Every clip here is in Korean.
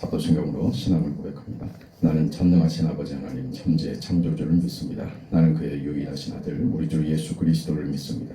사도신경으로 신앙을 고백합니다. 나는 전능하신 아버지 하나님 천지의 창조주를 믿습니다. 나는 그의 유일하신 아들 우리 주 예수 그리스도를 믿습니다.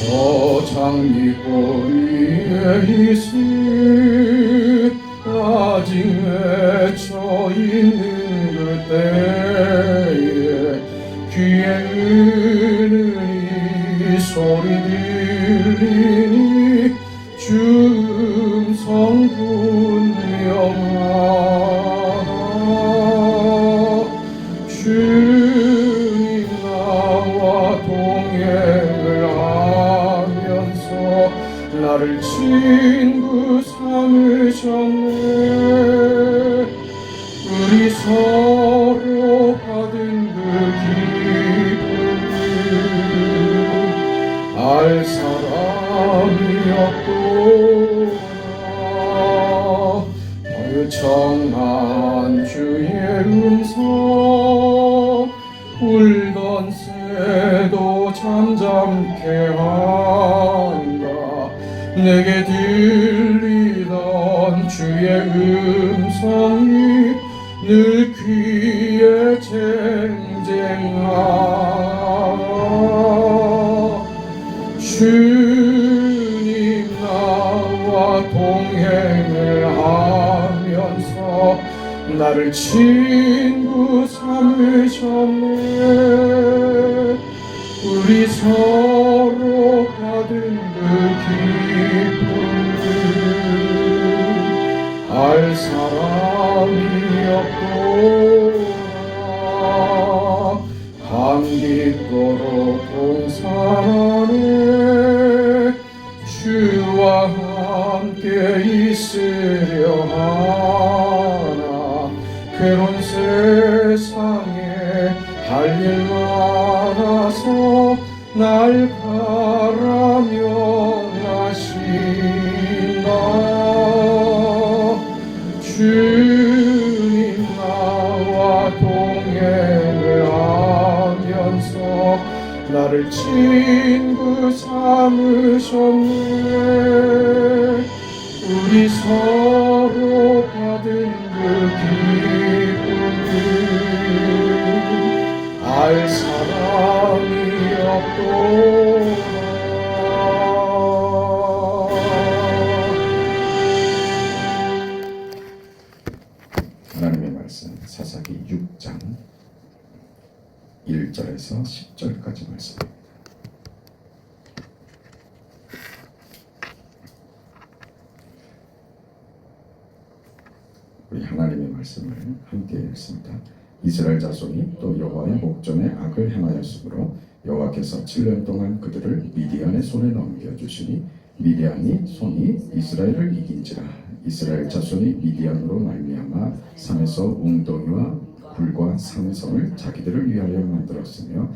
저 장미꼬리에 있을 아직 맺혀 있는 그때 친구 삼으셨네 우리 서로 받은 그 기쁨을 알 사람이 없구나 유청한 주의 음성 울던 새도 잠잠케 내게 들리던 주의 음성이 늘 귀에 쟁쟁하다 주님 나와 동행을 하면서 나를 친구 삼으셨네. 우리 서로 받은 그 기쁨 알 사람이 없구나 감기도록 동산하네 주와 함께 있으려 하나. 괴로운 세상에 할 일 많아서 날 나를 친구 삼으셨네. 우리 서로 받은 그 기쁨을 알 사람이 없도 1절에서 10절까지 말씀입니다. 우리 하나님의 말씀을 함께 읽습니다. 이스라엘 자손이 또 여호와의 목전에 악을 행하였으므로 여호와께서 7년 동안 그들을 미디안의 손에 넘겨 주시니 미디안이 손이 이스라엘을 이긴지라 이스라엘 자손이 미디안으로 말미암아 산에서 웅덩이와 굴과 산성을 자기들을 위하여 만들었으며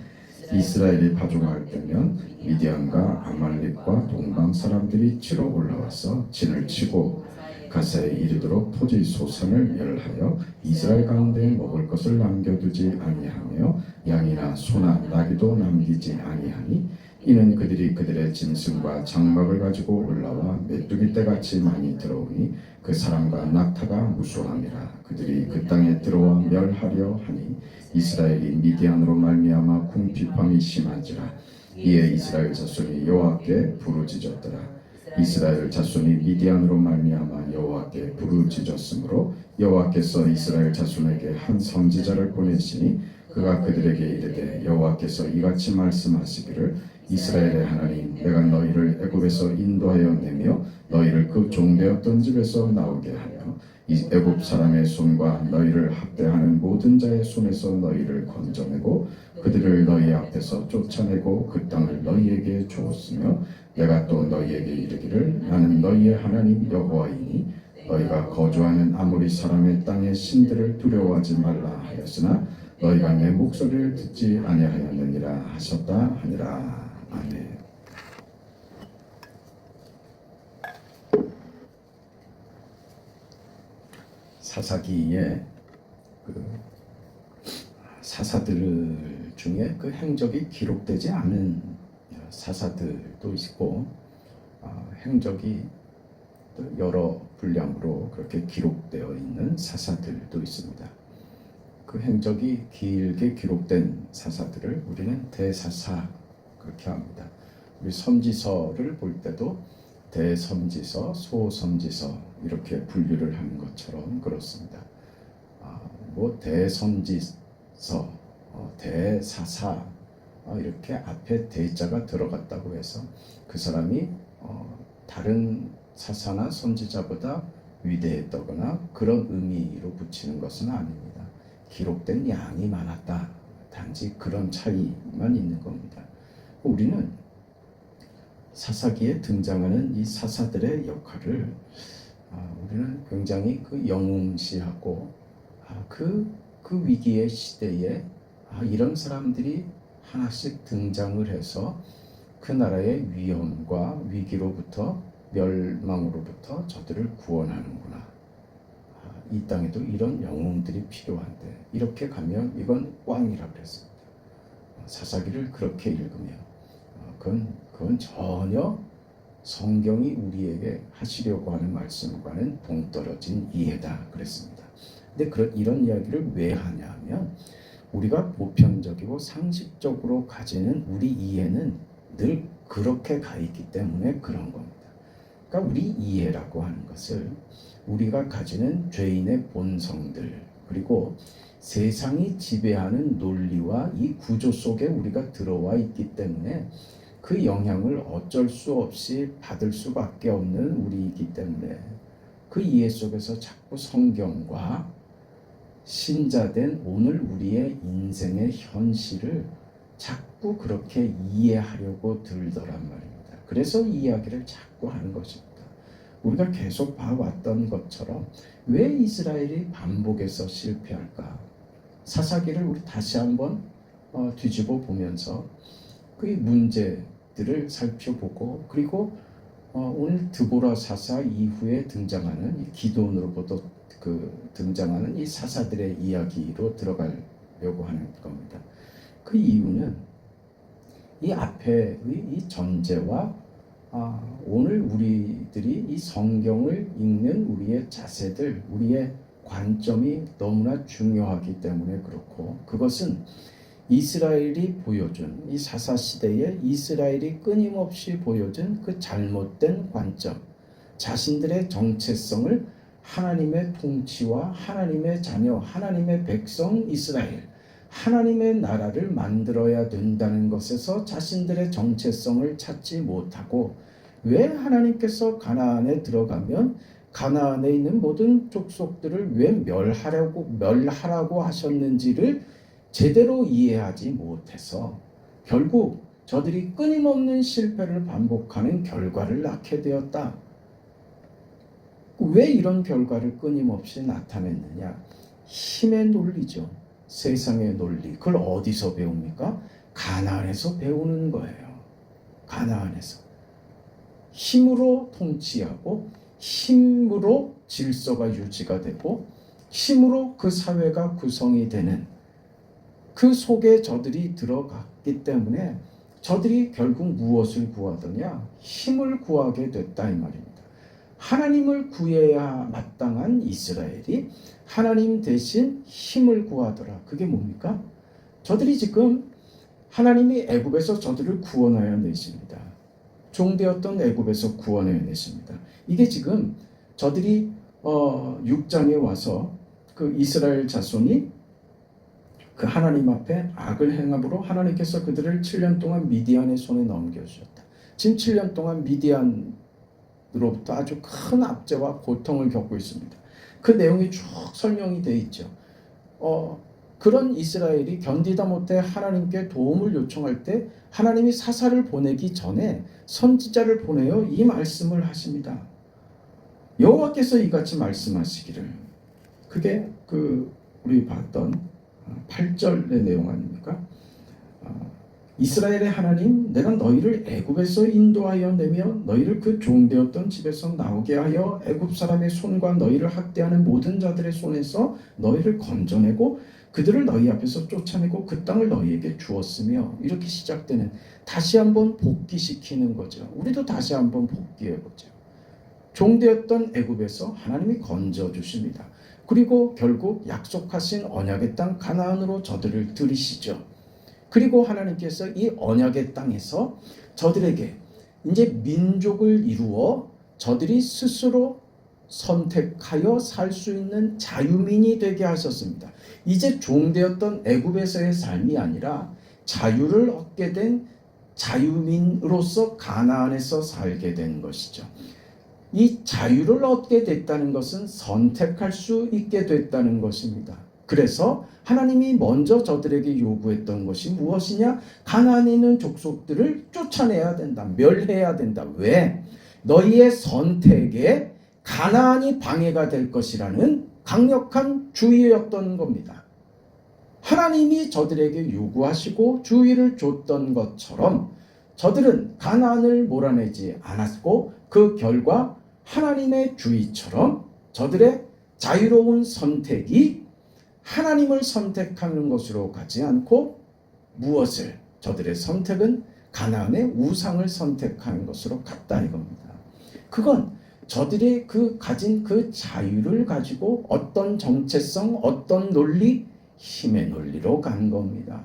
이스라엘이 파종할 때면 미디안과 아말렉과 동방 사람들이 치러 올라와서 진을 치고 가사에 이르도록 토지 소산을 멸하여 이스라엘 가운데 먹을 것을 남겨두지 아니하며 양이나 소나 나귀도 남기지 아니하니 이는 그들이 그들의 짐승과 장막을 가지고 올라와 메뚜기 떼같이 많이 들어오니 그 사람과 낙타가 무수함이라. 그들이 그 땅에 들어와 멸하려 하니 이스라엘이 미디안으로 말미암아 궁핍함이 심한지라. 이에 이스라엘 자손이 여호와께 부르짖었더라. 이스라엘 자손이 미디안으로 말미암아 여호와께 부르짖었으므로 여호와께서 이스라엘 자손에게 한 선지자를 보내시니 그가 그들에게 이르되 여호와께서 이같이 말씀하시기를 이스라엘의 하나님 내가 너희를 애굽에서 인도하여 내며 너희를 그 종되었던 집에서 나오게 하며 이 애굽 사람의 손과 너희를 학대하는 모든 자의 손에서 너희를 건져내고 그들을 너희 앞에서 쫓아내고 그 땅을 너희에게 주었으며 내가 또 너희에게 이르기를 나는 너희의 하나님 여호와이니 너희가 거주하는 아모리 사람의 땅의 신들을 두려워하지 말라 하였으나 너희가 내 목소리를 듣지 아니하였느니라 하셨다 하니라 아멘. 사사기에 그 사사들 중에 그 행적이 기록되지 않은 사사들도 있고 아, 행적이 또 여러 분량으로 그렇게 기록되어 있는 사사들도 있습니다. 그 행적이 길게 기록된 사사들을 우리는 대사사 그렇게 합니다. 우리 선지서를 볼 때도 대선지서, 소선지서 이렇게 분류를 하는 것처럼 그렇습니다. 아, 뭐 대선지서, 어, 대사사 어, 이렇게 앞에 대자가 들어갔다고 해서 그 사람이 어, 다른 사사나 선지자보다 위대했다거나 그런 의미로 붙이는 것은 아닙니다. 기록된 양이 많았다. 단지 그런 차이만 있는 겁니다. 우리는 사사기에 등장하는 이 사사들의 역할을 아, 우리는 굉장히 그 영웅시하고 아, 그, 그 위기의 시대에 아, 이런 사람들이 하나씩 등장을 해서 그 나라의 위험과 위기로부터 멸망으로부터 저들을 구원하는구나. 아, 이 땅에도 이런 영웅들이 필요한데 이렇게 가면 이건 꽝이라 그랬습니다. 사사기를 그렇게 읽으면 어, 그건 그건 전혀 성경이 우리에게 하시려고 하는 말씀과는 동떨어진 이해다 그랬습니다. 근데 그런 이런 이야기를 왜 하냐면 우리가 보편적이고 상식적으로 가지는 우리 이해는 늘 그렇게 가 있기 때문에 그런 겁니다. 그러니까 우리 이해라고 하는 것을 우리가 가지는 죄인의 본성들 그리고 세상이 지배하는 논리와 이 구조 속에 우리가 들어와 있기 때문에 그 영향을 어쩔 수 없이 받을 수밖에 없는 우리이기 때문에 그 이해 속에서 자꾸 성경과 신자된 오늘 우리의 인생의 현실을 자꾸 그렇게 이해하려고 들더란 말입니다. 그래서 이 이야기를 자꾸 하는 것입니다. 우리가 계속 봐왔던 것처럼 왜 이스라엘이 반복해서 실패할까? 사사기를 우리 다시 한번 어, 뒤집어 보면서 그 문제들을 살펴보고 그리고 어, 오늘 드보라 사사 이후에 등장하는 이 기도원으로부터 그 등장하는 이 사사들의 이야기로 들어가려고 하는 겁니다. 그 이유는 이 앞에의 이 전제와 아, 오늘 우리들이 이 성경을 읽는 우리의 자세들, 우리의 관점이 너무나 중요하기 때문에 그렇고 그것은 이스라엘이 보여준 이 사사 시대에 이스라엘이 끊임없이 보여준 그 잘못된 관점, 자신들의 정체성을 하나님의 통치와 하나님의 자녀, 하나님의 백성 이스라엘, 하나님의 나라를 만들어야 된다는 것에서 자신들의 정체성을 찾지 못하고 왜 하나님께서 가나안에 들어가면 가나안에 있는 모든 족속들을 왜 멸하려고 멸하라고 하셨는지를 제대로 이해하지 못해서 결국 저들이 끊임없는 실패를 반복하는 결과를 낳게 되었다. 왜 이런 결과를 끊임없이 나타냈느냐? 힘의 논리죠. 세상의 논리. 그걸 어디서 배웁니까? 가나안에서 배우는 거예요. 가나안에서. 힘으로 통치하고 힘으로 질서가 유지가 되고 힘으로 그 사회가 구성이 되는 그 속에 저들이 들어갔기 때문에 저들이 결국 무엇을 구하더냐? 힘을 구하게 됐다 이 말입니다. 하나님을 구해야 마땅한 이스라엘이 하나님 대신 힘을 구하더라. 그게 뭡니까? 저들이 지금 하나님이 애굽에서 저들을 구원하여 내십니다. 종되었던 애굽에서 구원하여 내십니다. 이게 지금 저들이 어, 6장에 와서 그 이스라엘 자손이 그 하나님 앞에 악을 행함으로 하나님께서 그들을 7년 동안 미디안의 손에 넘겨주셨다. 지금 7년 동안 미디안으로부터 아주 큰 압제와 고통을 겪고 있습니다. 그 내용이 쭉 설명이 되어 있죠. 어, 그런 이스라엘이 견디다 못해 하나님께 도움을 요청할 때 하나님이 사사를 보내기 전에 선지자를 보내어 이 말씀을 하십니다. 여호와께서 이같이 말씀하시기를 그게 그 우리 봤던 8절의 내용 아닙니까? 어, 이스라엘의 하나님 내가 너희를 애굽에서 인도하여 내며 너희를 그 종되었던 집에서 나오게 하여 애굽 사람의 손과 너희를 학대하는 모든 자들의 손에서 너희를 건져내고 그들을 너희 앞에서 쫓아내고 그 땅을 너희에게 주었으며 이렇게 시작되는 다시 한번 복귀시키는 거죠. 우리도 다시 한번 복귀해 보죠. 종되었던 애굽에서 하나님이 건져 주십니다. 그리고 결국 약속하신 언약의 땅 가나안으로 저들을 들이시죠. 그리고 하나님께서 이 언약의 땅에서 저들에게 이제 민족을 이루어 저들이 스스로 선택하여 살 수 있는 자유민이 되게 하셨습니다. 이제 종되었던 애굽에서의 삶이 아니라 자유를 얻게 된 자유민으로서 가나안에서 살게 된 것이죠. 이 자유를 얻게 됐다는 것은 선택할 수 있게 됐다는 것입니다. 그래서 하나님이 먼저 저들에게 요구했던 것이 무엇이냐? 가나안에 있는 족속들을 쫓아내야 된다. 멸해야 된다. 왜? 너희의 선택에 가나안이 방해가 될 것이라는 강력한 주의였던 겁니다. 하나님이 저들에게 요구하시고 주의를 줬던 것처럼 저들은 가나안을 몰아내지 않았고 그 결과 하나님의 주의처럼 저들의 자유로운 선택이 하나님을 선택하는 것으로 가지 않고 무엇을 저들의 선택은 가나안의 우상을 선택하는 것으로 갔다 이겁니다. 그건 저들이 그 가진 그 자유를 가지고 어떤 정체성, 어떤 논리, 힘의 논리로 간 겁니다.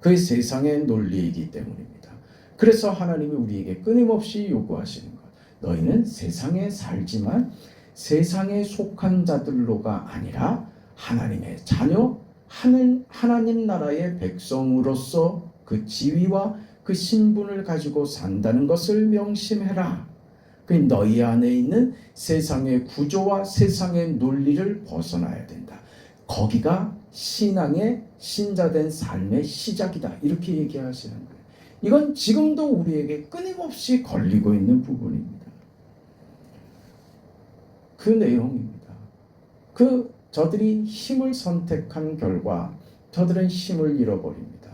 그 세상의 논리이기 때문입니다. 그래서 하나님이 우리에게 끊임없이 요구하시는 것. 너희는 세상에 살지만 세상에 속한 자들로가 아니라 하나님의 자녀, 하늘, 하나님 나라의 백성으로서 그 지위와 그 신분을 가지고 산다는 것을 명심해라. 그 너희 안에 있는 세상의 구조와 세상의 논리를 벗어나야 된다. 거기가 신앙의 신자된 삶의 시작이다. 이렇게 얘기하시는 거예요. 이건 지금도 우리에게 끊임없이 걸리고 있는 부분입니다. 그 내용입니다. 그 저들이 힘을 선택한 결과 저들은 힘을 잃어버립니다.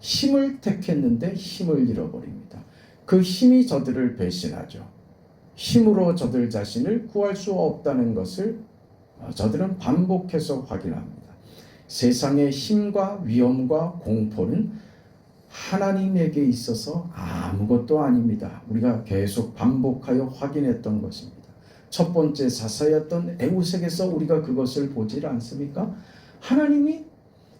힘을 택했는데 힘을 잃어버립니다. 그 힘이 저들을 배신하죠. 힘으로 저들 자신을 구할 수 없다는 것을 저들은 반복해서 확인합니다. 세상의 힘과 위험과 공포는 하나님에게 있어서 아무것도 아닙니다. 우리가 계속 반복하여 확인했던 것입니다. 첫 번째 사사였던 에우색에서 우리가 그것을 보질 않습니까? 하나님이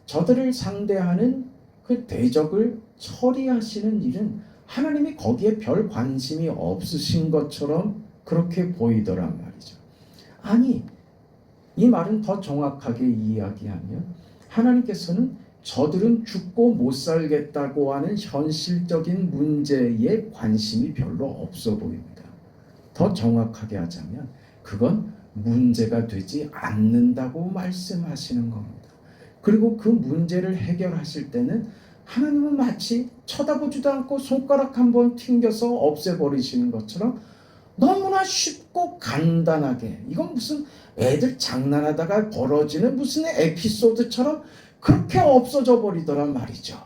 저들을 상대하는 그 대적을 처리하시는 일은 하나님이 거기에 별 관심이 없으신 것처럼 그렇게 보이더란 말이죠. 아니, 이 말은 더 정확하게 이야기하면 하나님께서는 저들은 죽고 못 살겠다고 하는 현실적인 문제에 관심이 별로 없어 보입니다. 더 정확하게 하자면 그건 문제가 되지 않는다고 말씀하시는 겁니다. 그리고 그 문제를 해결하실 때는 하나님은 마치 쳐다보지도 않고 손가락 한 번 튕겨서 없애버리시는 것처럼 너무나 쉽고 간단하게 이건 무슨 애들 장난하다가 벌어지는 무슨 에피소드처럼 그렇게 없어져 버리더란 말이죠.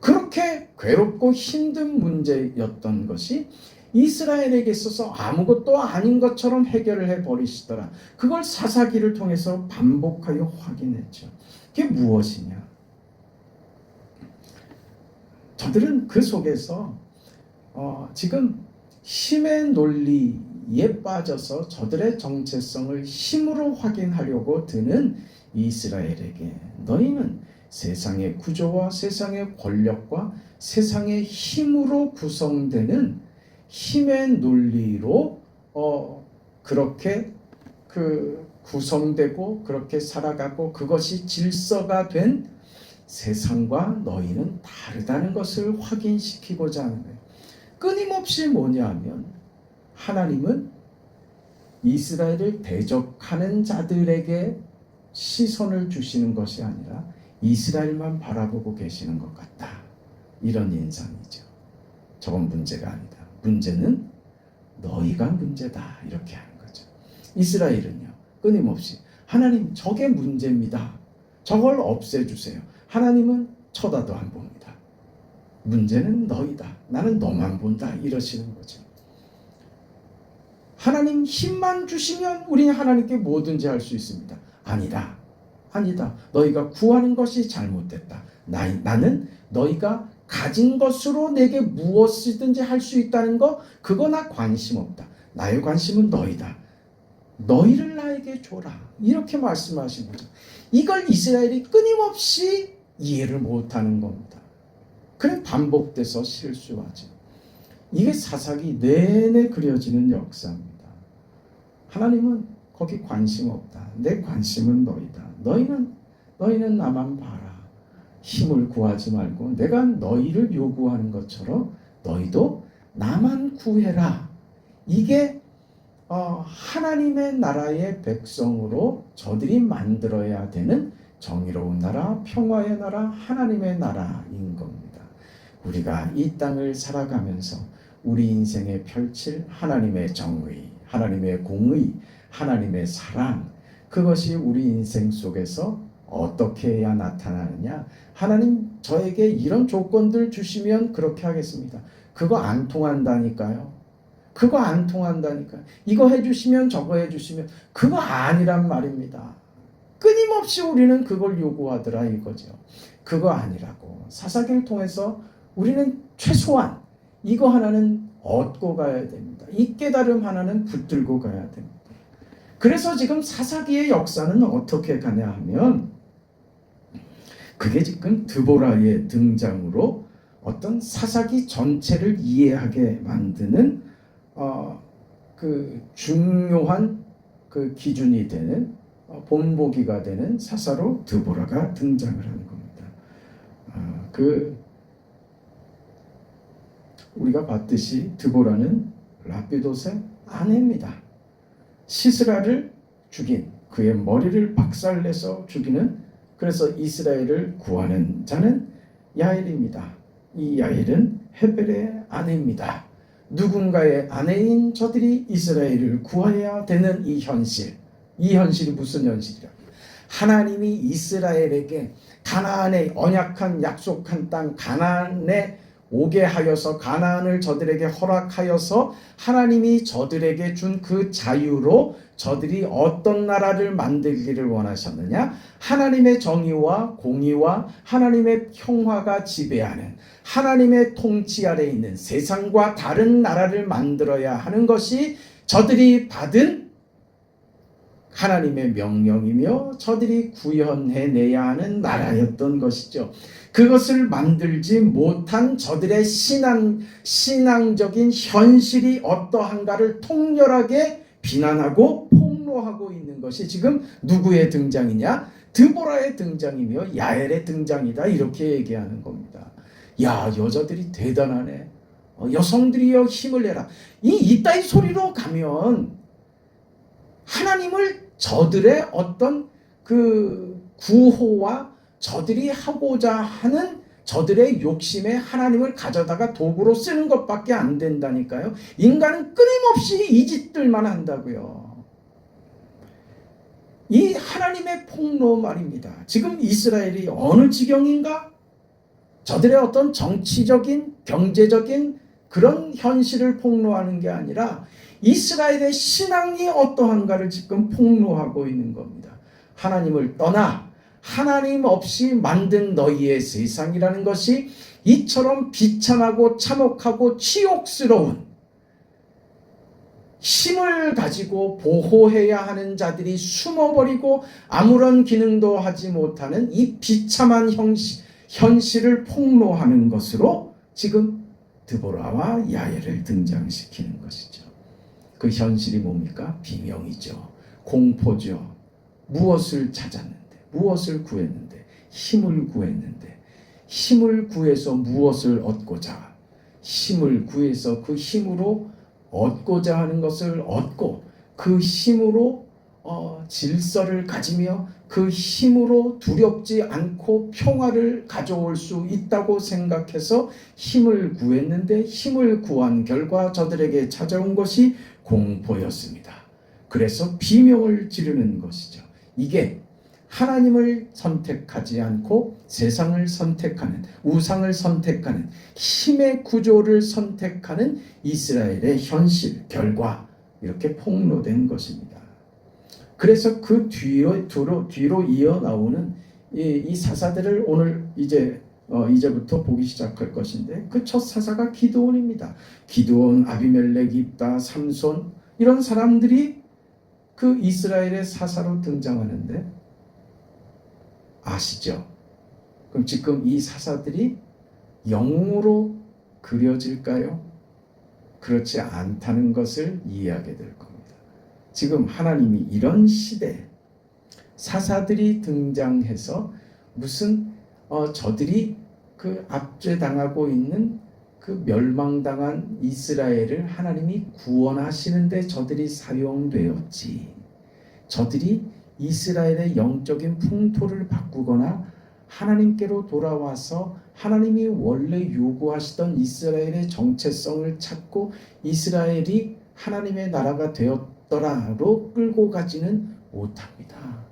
그렇게 괴롭고 힘든 문제였던 것이 이스라엘에게 있어서 아무것도 아닌 것처럼 해결을 해 버리시더라. 그걸 사사기를 통해서 반복하여 확인했죠. 그게 무엇이냐? 저들은 그 속에서 어, 지금 힘의 논리에 빠져서 저들의 정체성을 힘으로 확인하려고 드는 이스라엘에게 너희는 세상의 구조와 세상의 권력과 세상의 힘으로 구성되는 힘의 논리로 어, 그렇게 그 구성되고 그렇게 살아가고 그것이 질서가 된 세상과 너희는 다르다는 것을 확인시키고자 하는 거예요. 끊임없이 뭐냐 하면 하나님은 이스라엘을 대적하는 자들에게 시선을 주시는 것이 아니라 이스라엘만 바라보고 계시는 것 같다. 이런 인상이죠. 저건 문제가 아니다. 문제는 너희가 문제다. 이렇게 하는 거죠. 이스라엘은요. 끊임없이 하나님 저게 문제입니다. 저걸 없애주세요. 하나님은 쳐다도 안 봅니다. 문제는 너희다. 나는 너만 본다. 이러시는 거죠. 하나님 힘만 주시면 우리는 하나님께 뭐든지 할 수 있습니다. 아니다. 아니다. 너희가 구하는 것이 잘못됐다. 나, 나는 너희가 가진 것으로 내게 무엇이든지 할 수 있다는 거 그거 나 관심 없다. 나의 관심은 너희다. 너희를 나에게 줘라. 이렇게 말씀하신 거죠. 이걸 이스라엘이 끊임없이 이해를 못하는 겁니다. 그래 반복돼서 실수하죠. 이게 사사기 내내 그려지는 역사입니다. 하나님은 거기 관심 없다. 내 관심은 너희다. 너희는 너희는 나만 봐라. 힘을 구하지 말고 내가 너희를 요구하는 것처럼 너희도 나만 구해라. 이게 어, 하나님의 나라의 백성으로 저들이 만들어야 되는 정의로운 나라, 평화의 나라, 하나님의 나라인 겁니다. 우리가 이 땅을 살아가면서 우리 인생에 펼칠 하나님의 정의, 하나님의 공의, 하나님의 사랑, 그것이 우리 인생 속에서 어떻게 해야 나타나느냐? 하나님 저에게 이런 조건들 주시면 그렇게 하겠습니다. 그거 안 통한다니까요. 그거 안 통한다니까. 이거 해주시면 저거 해주시면 그거 아니란 말입니다. 끊임없이 우리는 그걸 요구하더라 이거죠. 그거 아니라고. 사사기를 통해서 우리는 최소한 이거 하나는 얻고 가야 됩니다. 이 깨달음 하나는 붙들고 가야 됩니다. 그래서 지금 사사기의 역사는 어떻게 가냐 하면 그게 지금 드보라의 등장으로 어떤 사사기 전체를 이해하게 만드는 어, 그 중요한 그 기준이 되는 어, 본보기가 되는 사사로 드보라가 등장을 하는 겁니다. 아, 그 우리가 봤듯이 드보라는 라피도스의 아내입니다. 시스라를 죽인 그의 머리를 박살내서 죽이는 그래서 이스라엘을 구하는 자는 야엘입니다. 이 야엘은 헤벨의 아내입니다. 누군가의 아내인 저들이 이스라엘을 구해야 되는 이 현실. 이 현실이 무슨 현실이라? 하나님이 이스라엘에게 가나안의 언약한 약속한 땅 가나안에 오게 하여서 가나안을 저들에게 허락하여서 하나님이 저들에게 준 그 자유로 저들이 어떤 나라를 만들기를 원하셨느냐? 하나님의 정의와 공의와 하나님의 평화가 지배하는 하나님의 통치 아래 있는 세상과 다른 나라를 만들어야 하는 것이 저들이 받은 하나님의 명령이며 저들이 구현해 내야 하는 나라였던 것이죠. 그것을 만들지 못한 저들의 신앙, 신앙적인 현실이 어떠한가를 통렬하게 비난하고 폭로하고 있는 것이 지금 누구의 등장이냐? 드보라의 등장이며 야엘의 등장이다. 이렇게 얘기하는 겁니다. 야, 여자들이 대단하네. 어, 여성들이여 힘을 내라. 이 이따위 소리로 가면 하나님을 저들의 어떤 그 구호와 저들이 하고자 하는 저들의 욕심에 하나님을 가져다가 도구로 쓰는 것밖에 안 된다니까요. 인간은 끊임없이 이 짓들만 한다고요. 이 하나님의 폭로 말입니다. 지금 이스라엘이 어느 지경인가? 저들의 어떤 정치적인, 경제적인 그런 현실을 폭로하는 게 아니라 이스라엘의 신앙이 어떠한가를 지금 폭로하고 있는 겁니다. 하나님을 떠나 하나님 없이 만든 너희의 세상이라는 것이 이처럼 비참하고 참혹하고 치욕스러운 힘을 가지고 보호해야 하는 자들이 숨어버리고 아무런 기능도 하지 못하는 이 비참한 형시, 현실을 폭로하는 것으로 지금 드보라와 야엘을 등장시키는 것이죠. 그 현실이 뭡니까? 비명이죠. 공포죠. 무엇을 찾았는데, 무엇을 구했는데, 힘을 구했는데, 힘을 구해서 무엇을 얻고자, 힘을 구해서 그 힘으로 얻고자 하는 것을 얻고, 그 힘으로 어, 질서를 가지며 그 힘으로 두렵지 않고 평화를 가져올 수 있다고 생각해서 힘을 구했는데 힘을 구한 결과 저들에게 찾아온 것이 공포였습니다. 그래서 비명을 지르는 것이죠. 이게 하나님을 선택하지 않고 세상을 선택하는 우상을 선택하는 힘의 구조를 선택하는 이스라엘의 현실 결과 이렇게 폭로된 것입니다. 그래서 그 뒤로 뒤로, 뒤로 이어 나오는 이, 이 사사들을 오늘 이제 어, 이제부터 보기 시작할 것인데 그 첫 사사가 기드온입니다. 기드온, 아비멜렉, 입다, 삼손 이런 사람들이 그 이스라엘의 사사로 등장하는데 아시죠? 그럼 지금 이 사사들이 영웅으로 그려질까요? 그렇지 않다는 것을 이해하게 될 겁니다. 지금 하나님이 이런 시대에 사사들이 등장해서 무슨 어, 저들이 그 압제당하고 있는 그 멸망당한 이스라엘을 하나님이 구원하시는데 저들이 사용되었지. 저들이 이스라엘의 영적인 풍토를 바꾸거나 하나님께로 돌아와서 하나님이 원래 요구하시던 이스라엘의 정체성을 찾고 이스라엘이 하나님의 나라가 되었더라로 끌고 가지는 못합니다.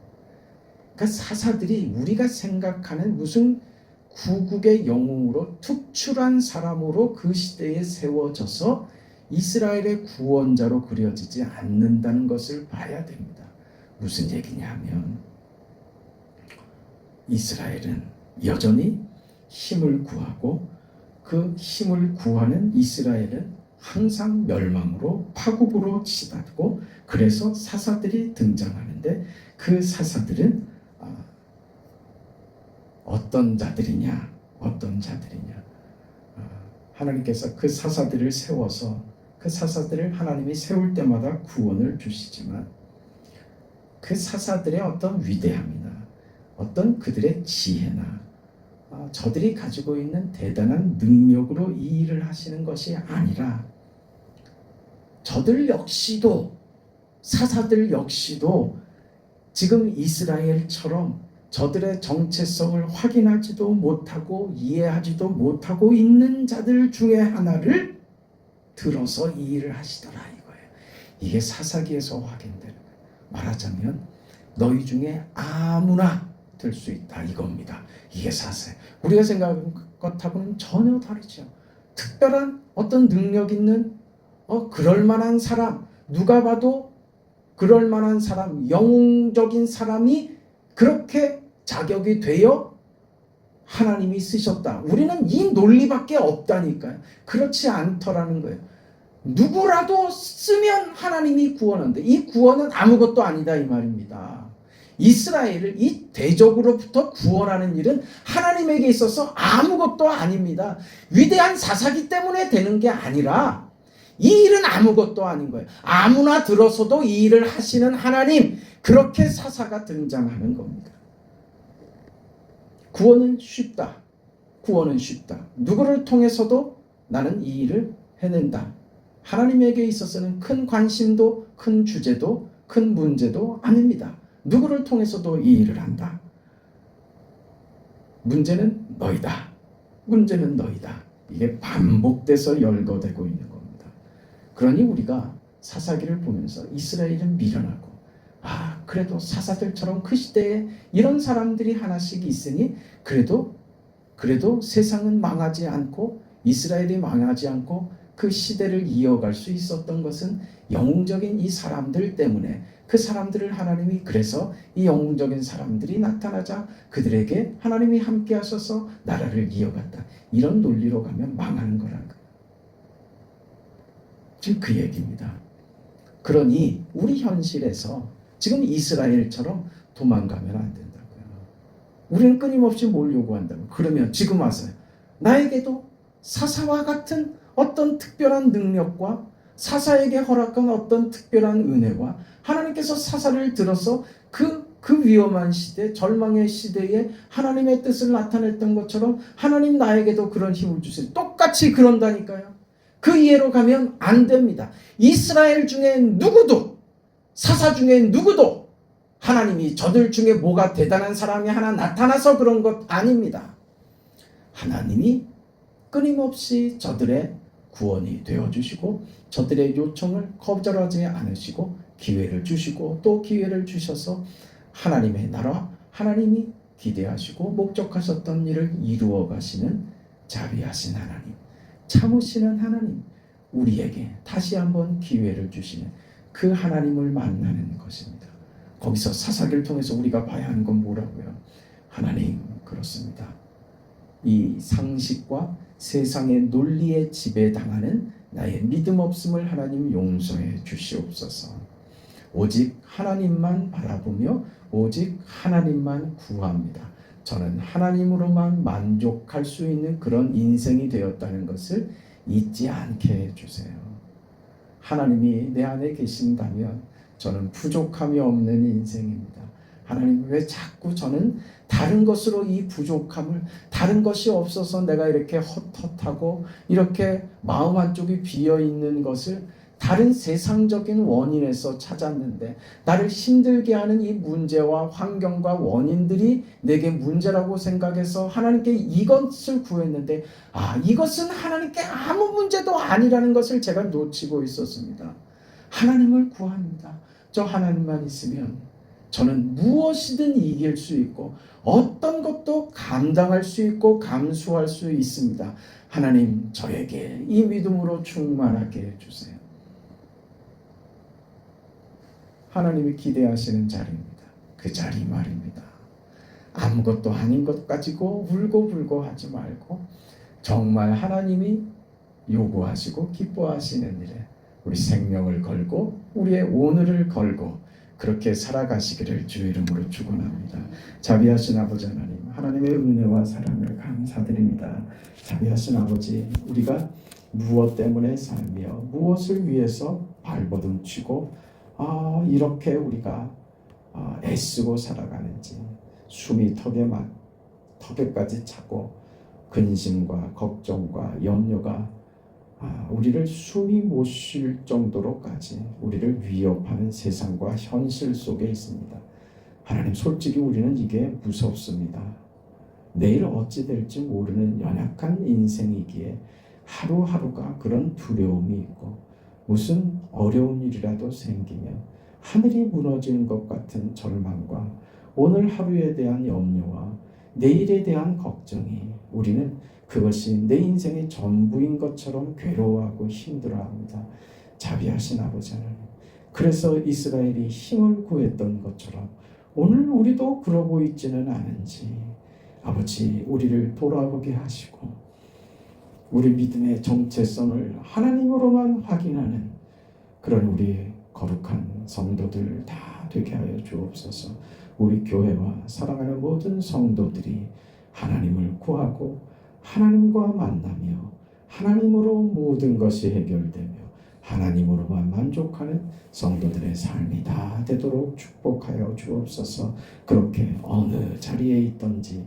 그러니까 사사들이 우리가 생각하는 무슨 구국의 영웅으로 특출한 사람으로 그 시대에 세워져서 이스라엘의 구원자로 그려지지 않는다는 것을 봐야 됩니다. 무슨 얘기냐면 이스라엘은 여전히 힘을 구하고 그 힘을 구하는 이스라엘은 항상 멸망으로 파국으로 치닫고 그래서 사사들이 등장하는데 그 사사들은 아, 어떤 자들이냐 어떤 자들이냐. 아, 하나님께서 그 사사들을 세워서 그 사사들을 하나님이 세울 때마다 구원을 주시지만 그 사사들의 어떤 위대함이나 어떤 그들의 지혜나 어, 저들이 가지고 있는 대단한 능력으로 이 일을 하시는 것이 아니라 저들 역시도 사사들 역시도 지금 이스라엘처럼 저들의 정체성을 확인하지도 못하고 이해하지도 못하고 있는 자들 중에 하나를 들어서 이 일을 하시더라 이거예요. 이게 사사기에서 거예요. 말하자면 너희 중에 아무나 될 수 있다 이겁니다. 이게 사세. 우리가 생각하는 것하고는 전혀 다르죠. 특별한 어떤 능력 있는 어 그럴 만한 사람 누가 봐도 그럴 만한 사람 영웅적인 사람이 그렇게 자격이 되어 하나님이 쓰셨다. 우리는 이 논리밖에 없다니까요. 그렇지 않더라는 거예요. 누구라도 쓰면 하나님이 구원한다. 이 구원은 아무것도 아니다 이 말입니다. 이스라엘을 이 대적으로부터 구원하는 일은 하나님에게 있어서 아무것도 아닙니다. 위대한 사사기 때문에 되는 게 아니라 이 일은 아무것도 아닌 거예요. 아무나 들어서도 이 일을 하시는 하나님 그렇게 사사가 등장하는 겁니다. 구원은 쉽다. 구원은 쉽다. 누구를 통해서도 나는 이 일을 해낸다. 하나님에게 있어서는 큰 관심도 큰 주제도 큰 문제도 아닙니다. 누구를 통해서도 이 일을 한다. 문제는 너희다. 문제는 너희다. 이게 반복돼서 열거되고 있는 겁니다. 그러니 우리가 사사기를 보면서 이스라엘은 미련하고 아 그래도 사사들처럼 그 시대에 이런 사람들이 하나씩 있으니 그래도 그래도 세상은 망하지 않고 이스라엘이 망하지 않고 그 시대를 이어갈 수 있었던 것은 영웅적인 이 사람들 때문에 그 사람들을 하나님이 그래서 이 영웅적인 사람들이 나타나자 그들에게 하나님이 함께 하셔서 나라를 이어갔다. 이런 논리로 가면 망하는 거라는 거예요. 지금 그 얘기입니다. 그러니 우리 현실에서 지금 이스라엘처럼 도망가면 안 된다고요. 우리는 끊임없이 뭘 요구한다고. 그러면 지금 와서요. 나에게도 사사와 같은 어떤 특별한 능력과 사사에게 허락한 어떤 특별한 은혜와 하나님께서 사사를 들어서 그, 그 위험한 시대, 절망의 시대에 하나님의 뜻을 나타냈던 것처럼 하나님 나에게도 그런 힘을 주세요. 똑같이 그런다니까요. 그 이해로 가면 안 됩니다. 이스라엘 중에 누구도 사사 중에 누구도 하나님이 저들 중에 뭐가 대단한 사람이 하나 나타나서 그런 것 아닙니다. 하나님이 끊임없이 저들의 구원이 되어 주시고 저들의 요청을 거절하지 않으시고 기회를 주시고 또 기회를 주셔서 하나님의 나라 하나님이 기대하시고 목적하셨던 일을 이루어 가시는 자비하신 하나님 참으시는 하나님 우리에게 다시 한번 기회를 주시는 그 하나님을 만나는 것입니다. 거기서 사사기를 통해서 우리가 봐야 하는 건 뭐라고요? 하나님 그렇습니다. 이 상식과 세상의 논리에 지배당하는 나의 믿음 없음을 하나님 용서해 주시옵소서. 오직 하나님만 바라보며 오직 하나님만 구합니다. 저는 하나님으로만 만족할 수 있는 그런 인생이 되었다는 것을 잊지 않게 해 주세요. 하나님이 내 안에 계신다면 저는 부족함이 없는 인생입니다. 하나님 왜 자꾸 저는 다른 것으로 이 부족함을 다른 것이 없어서 내가 이렇게 헛헛하고 이렇게 마음 한쪽이 비어 있는 것을 다른 세상적인 원인에서 찾았는데 나를 힘들게 하는 이 문제와 환경과 원인들이 내게 문제라고 생각해서 하나님께 이것을 구했는데 아 이것은 하나님께 아무 문제도 아니라는 것을 제가 놓치고 있었습니다. 하나님을 구합니다. 저 하나님만 있으면 저는 무엇이든 이길 수 있고 어떤 것도 감당할 수 있고 감수할 수 있습니다. 하나님 저에게 이 믿음으로 충만하게 해주세요. 하나님이 기대하시는 자리입니다. 그 자리 말입니다. 아무것도 아닌 것 가지고 울고불고 하지 말고 정말 하나님이 요구하시고 기뻐하시는 일에 우리 생명을 걸고 우리의 오늘을 걸고 그렇게 살아가시기를 주 이름으로 축원합니다. 자비하신 아버지 하나님, 하나님의 은혜와 사랑을 감사드립니다. 자비하신 아버지, 우리가 무엇 때문에 살며 무엇을 위해서 발버둥 치고 아, 이렇게 우리가 아, 애쓰고 살아가는지 숨이 턱에 막 턱에까지 차고 근심과 걱정과 염려가 아, 우리를 숨이 못 쉴 정도로까지 우리를 위협하는 세상과 현실 속에 있습니다. 하나님 솔직히 우리는 이게 무섭습니다. 내일 어찌 될지 모르는 연약한 인생이기에 하루하루가 그런 두려움이 있고 무슨 어려운 일이라도 생기면 하늘이 무너지는 것 같은 절망과 오늘 하루에 대한 염려와 내일에 대한 걱정이 우리는 그것이 내 인생의 전부인 것처럼 괴로워하고 힘들어합니다. 자비하신 아버지 하나님. 그래서 이스라엘이 힘을 구했던 것처럼 오늘 우리도 그러고 있지는 않은지 아버지 우리를 돌아보게 하시고 우리 믿음의 정체성을 하나님으로만 확인하는 그런 우리 거룩한 성도들 다 되게 하여 주옵소서. 우리 교회와 사랑하는 모든 성도들이 하나님을 구하고 하나님과 만나며 하나님으로 모든 것이 해결되며 하나님으로만 만족하는 성도들의 삶이 다 되도록 축복하여 주옵소서. 그렇게 어느 자리에 있든지